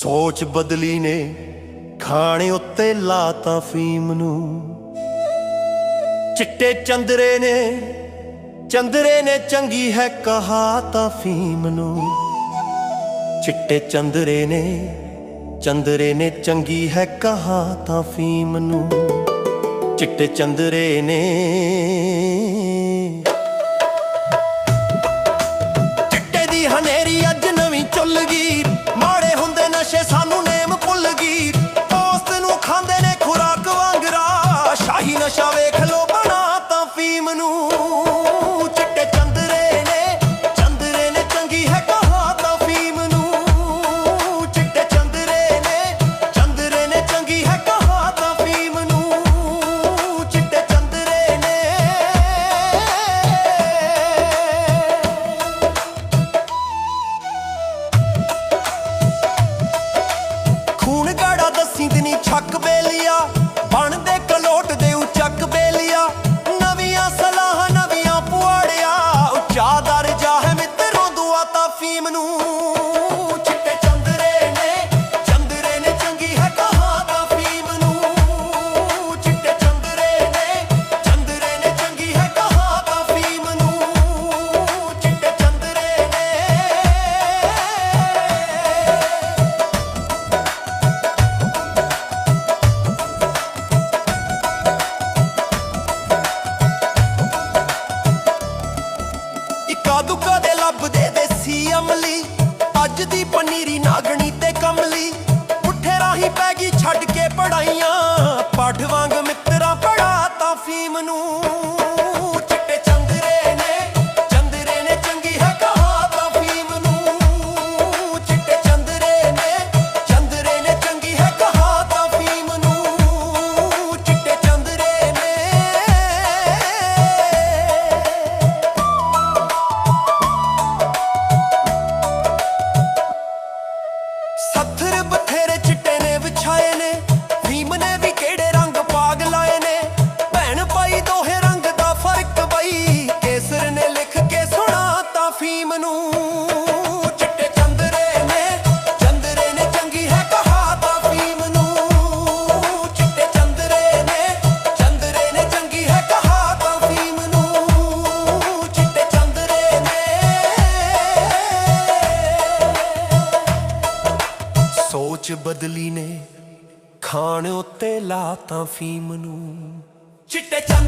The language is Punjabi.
ਸੋਚ ਬਦਲੀ ਨੇ, ਖਾਣੇ ਉੱਤੇ ਲਾਤਾ ਫੀਮ ਨੂੰ। ਚਿੱਟੇ ਚੰਦਰੇ ਨੇ ਚੰਦਰੇ ਨੇ ਚੰਗੀ ਹੈ ਕਹਾ ਤਾਂ ਫੀਮ ਨੂੰ। ਚਿੱਟੇ ਚੰਦਰੇ ਨੇ ਚੰਦਰੇ ਨੇ ਚੰਗੀ ਹੈ ਕਹਾ ਤਾਂ ਫੀਮ ਨੂੰ। ਚਿੱਟੇ ਚੰਦਰੇ ਨੇ ਨਸ਼ਾ ਵੇਖ ਲੋ ਬਣਾ ਤਾਂ ਫੀਮ ਨੂੰ। ਚਿੱਟੇ ਚੰਦਰੇ ਨੇ ਚੰਦਰੇ ਨੇ ਚੰਗੀ ਹੈ, ਕਹਾ ਤਾਂ ਫੀਮ ਨੂੰ। ਚਿੱਟੇ ਚੰਦਰੇ ਨੇ ਚੰਦਰੇ ਨੇ ਚੰਗੀ ਹੈ, ਕਹਾ ਤਾਂ ਫੀਮ ਨੂੰ। ਚਿੱਟੇ ਚੰਦਰੇ ਨੇ। ਖੂਨ ਗਾੜਾ ਦੱਸੀ ਦਿਨੀ ਛੱਕ ਬੇਲੀਆ। ਇੱਕਾ ਦੁੱਕਾ ਦੇ ਲੱਭਦੇ ਦੇਸੀ ਅਮਲੀ? ਅੱਜ ਦੀ ਪਨੀਰੀ ਨਾਗਣੀ ਤੇ ਕਮਲੀ। ਸੋਚ ਬਦਲੀ ਨੇ ਖਾਣ ਉੱਤੇ ਲਾਤਾ ਫੀਮ ਨੂੰ। ਚਿੱਟੇ ਚੰਦਰੇ